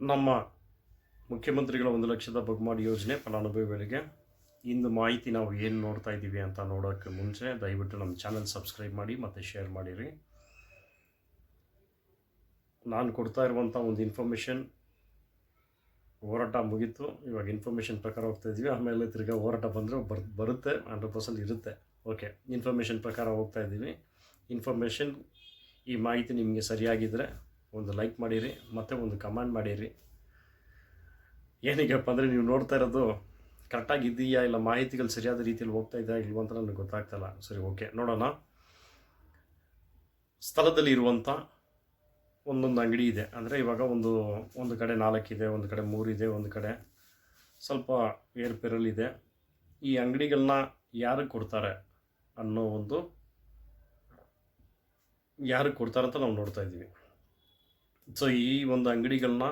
ನಮ್ಮ ಮುಖ್ಯಮಂತ್ರಿಗಳ ಒಂದು ಲಕ್ಷದ ಬಗ್ಮಾಡಿ ಯೋಜನೆ ಫಲಾನುಭವಿಗಳಿಗೆ. ಇಂದು ಮಾಹಿತಿ ನಾವು ಏನು ನೋಡ್ತಾ ಇದ್ದೀವಿ ಅಂತ ನೋಡೋಕ್ಕೆ ಮುಂಚೆ ದಯವಿಟ್ಟು ನಮ್ಮ ಚಾನಲ್ ಸಬ್ಸ್ಕ್ರೈಬ್ ಮಾಡಿ ಮತ್ತು ಶೇರ್ ಮಾಡಿರಿ. ನಾನು ಕೊಡ್ತಾ ಇರುವಂಥ ಒಂದು ಇನ್ಫಾರ್ಮೇಷನ್ ಹೋರಾಟ ಮುಗೀತು. ಇವಾಗ ಇನ್ಫಾರ್ಮೇಷನ್ ಪ್ರಕಾರ ಹೋಗ್ತಾ ಇದ್ದೀವಿ. ಆಮೇಲೆ ತಿರ್ಗಾ ಹೋರಾಟ ಬಂದರೆ ಬರ್, ಬರುತ್ತೆ ಹಂಡ್ರೆಡ್ ಪರ್ಸೆಂಟ್ ಇರುತ್ತೆ. ಓಕೆ ಇನ್ಫಾರ್ಮೇಷನ್ ಪ್ರಕಾರ ಹೋಗ್ತಾ ಇದ್ದೀವಿ. ಇನ್ಫಾರ್ಮೇಷನ್ ಈ ಮಾಹಿತಿ ನಿಮಗೆ ಸರಿಯಾಗಿದ್ದರೆ ಒಂದು ಲೈಕ್ ಮಾಡಿರಿ, ಮತ್ತು ಒಂದು ಕಮೆಂಟ್ ಮಾಡಿರಿ. ಏನೀಗಪ್ಪ ಅಂದರೆ ನೀವು ನೋಡ್ತಾ ಇರೋದು ಕರೆಕ್ಟಾಗಿ ಇದೆಯಾ ಇಲ್ಲ ಮಾಹಿತಿಗಳು ಸರಿಯಾದ ರೀತಿಯಲ್ಲಿ ಹೋಗ್ತಾ ಇದೆಯಾ ಇಲ್ವೋ ಅಂತ ನನಗೆ ಗೊತ್ತಾಗ್ತಲ್ಲ ಸರಿ ಓಕೆ ನೋಡೋಣ. ಸ್ಥಳದಲ್ಲಿ ಇರುವಂಥ ಒಂದೊಂದು ಅಂಗಡಿ ಇದೆ. ಅಂದರೆ ಇವಾಗ ಒಂದು ಒಂದು ಕಡೆ ನಾಲ್ಕಿದೆ ಒಂದು ಕಡೆ ಮೂರಿದೆ ಒಂದು ಕಡೆ ಸ್ವಲ್ಪ ಏರ್ಪೇರಲ್ಲಿದೆ ಈ ಅಂಗಡಿಗಳನ್ನ ಯಾರು ಕೊಡ್ತಾರೆ ಅನ್ನೋ ಒಂದು, ಯಾರು ಕೊಡ್ತಾರೆ ಅಂತ ನಾವು ನೋಡ್ತಾ ಇದ್ದೀವಿ. ಸೊ ಈ ಒಂದು ಅಂಗಡಿಗಳನ್ನ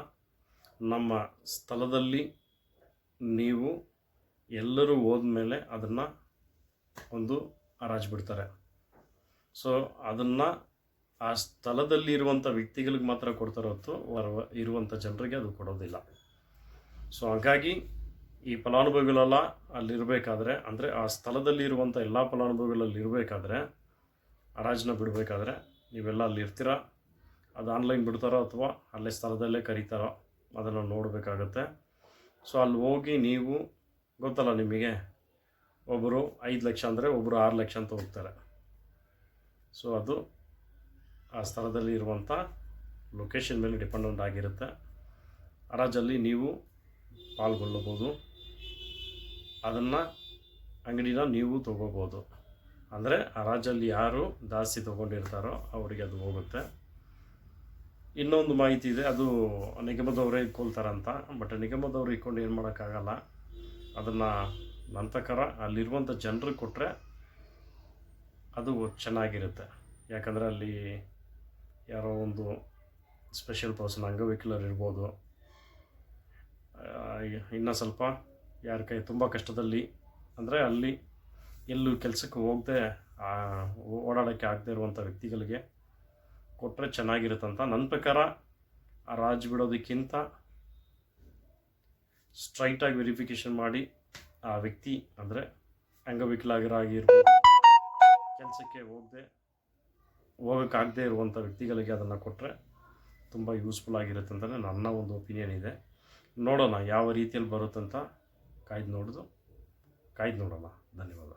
ನಮ್ಮ ಸ್ಥಳದಲ್ಲಿ ನೀವು ಎಲ್ಲರೂ ಹೋದ್ಮೇಲೆ ಅದನ್ನು ಒಂದು ಹರಾಜು ಬಿಡ್ತಾರೆ. ಸೊ ಅದನ್ನು ಆ ಸ್ಥಳದಲ್ಲಿ ಇರುವಂಥ ವ್ಯಕ್ತಿಗಳಿಗೆ ಮಾತ್ರ ಕೊಡ್ತಾರೆ ಹೊತ್ತು ಹೊರ ಇರುವಂಥ ಜನರಿಗೆ ಅದು ಕೊಡೋದಿಲ್ಲ. ಸೊ ಹಾಗಾಗಿ ಈ ಫಲಾನುಭವಿಗಳೆಲ್ಲ ಅಲ್ಲಿರಬೇಕಾದ್ರೆ, ಅಂದರೆ ಆ ಸ್ಥಳದಲ್ಲಿ ಇರುವಂಥ ಎಲ್ಲ ಫಲಾನುಭವಿಗಳಲ್ಲಿ ಇರಬೇಕಾದ್ರೆ, ಹರಾಜನ್ನ ಬಿಡಬೇಕಾದ್ರೆ ನೀವೆಲ್ಲ ಅಲ್ಲಿ ಇರ್ತೀರ ಅದು ಆನ್ಲೈನ್ ಬಿಡ್ತಾರೋ ಅಥವಾ ಅಲ್ಲೇ ಸ್ಥಳದಲ್ಲೇ ಕರೀತಾರೋ ಅದನ್ನು ನೋಡಬೇಕಾಗತ್ತೆ. ಸೊ ಅಲ್ಲಿ ಹೋಗಿ ನೀವು, ಗೊತ್ತಲ್ಲ ನಿಮಗೆ ಒಬ್ಬರು ಐದು ಲಕ್ಷ ಅಂದರೆ ಒಬ್ಬರು ಆರು ಲಕ್ಷ ಅಂತ ಹೋಗ್ತಾರೆ. ಸೊ ಅದು ಆ ಸ್ಥಳದಲ್ಲಿ ಇರುವಂಥ ಲೊಕೇಶನ್ ಮೇಲೆ ಡಿಪೆಂಡೆಂಟ್ ಆಗಿರುತ್ತೆ. ಹರಾಜಲ್ಲಿ ನೀವು ಪಾಲ್ಗೊಳ್ಳಬೋದು ಅದನ್ನು ಅಂಗಡಿನ ನೀವು ತೊಗೋಬೋದು ಅಂದರೆ ಹರಾಜಲ್ಲಿ ಯಾರು ಜಾಸ್ತಿ ತೊಗೊಂಡಿರ್ತಾರೋ ಅವರಿಗೆ ಅದು ಹೋಗುತ್ತೆ. ಇನ್ನೊಂದು ಮಾಹಿತಿ ಇದೆ. ಅದು ನಿಗಮದವರೇ ಇಟ್ಕೊಳ್ತಾರಂತ. ಬಟ್ ನಿಗಮದವ್ರು ಇಟ್ಕೊಂಡು ಏನು ಮಾಡೋಕ್ಕಾಗಲ್ಲ. ಅದನ್ನು ನಂತಕರ ಅಲ್ಲಿರುವಂಥ ಜನರಿಗೆ ಕೊಟ್ಟರೆ ಅದು ಚೆನ್ನಾಗಿರುತ್ತೆ. ಯಾಕಂದರೆ ಅಲ್ಲಿ ಯಾರೋ ಒಂದು ಸ್ಪೆಷಲ್ ಪರ್ಸನ್ ಅಂಗವಿಕಲರು ಇರ್ಬೋದು. ಇನ್ನು ಸ್ವಲ್ಪ ಯಾರ ಕೈ ತುಂಬ ಕಷ್ಟದಲ್ಲಿ ಅಂದರೆ ಅಲ್ಲಿ ಎಲ್ಲೂ ಕೆಲಸಕ್ಕೆ ಹೋಗದೆ ಓಡಾಡೋಕ್ಕೆ ಆಗದೆ ಇರುವಂಥ ವ್ಯಕ್ತಿಗಳಿಗೆ ಕೊಟ್ಟರೆ ಚೆನ್ನಾಗಿರುತ್ತಂತ. ನನ್ನ ಪ್ರಕಾರ ಆ ರಾಜ್ ಬಿಡೋದಕ್ಕಿಂತ ಸ್ಟ್ರೈಟಾಗಿ ವೆರಿಫಿಕೇಷನ್ ಮಾಡಿ ಆ ವ್ಯಕ್ತಿ ಅಂದರೆ ಅಂಗವಿಕಲಾಗಿರಾಗಿರ್ಬೋದು, ಕೆಲಸಕ್ಕೆ ಹೋಗದೆ, ಹೋಗೋಕ್ಕಾಗದೇ ಇರುವಂಥ ವ್ಯಕ್ತಿಗಳಿಗೆ ಅದನ್ನು ಕೊಟ್ಟರೆ ತುಂಬ ಯೂಸ್ಫುಲ್ ಆಗಿರುತ್ತೆ ಅಂತಲೇ ನನ್ನ ಒಂದು ಒಪಿನಿಯನ್ ಇದೆ. ನೋಡೋಣ ಯಾವ ರೀತಿಯಲ್ಲಿ ಬರುತ್ತಂತ ಕಾಯ್ದು ನೋಡೋದು, ಕಾಯ್ದು ನೋಡೋಣ. ಧನ್ಯವಾದ.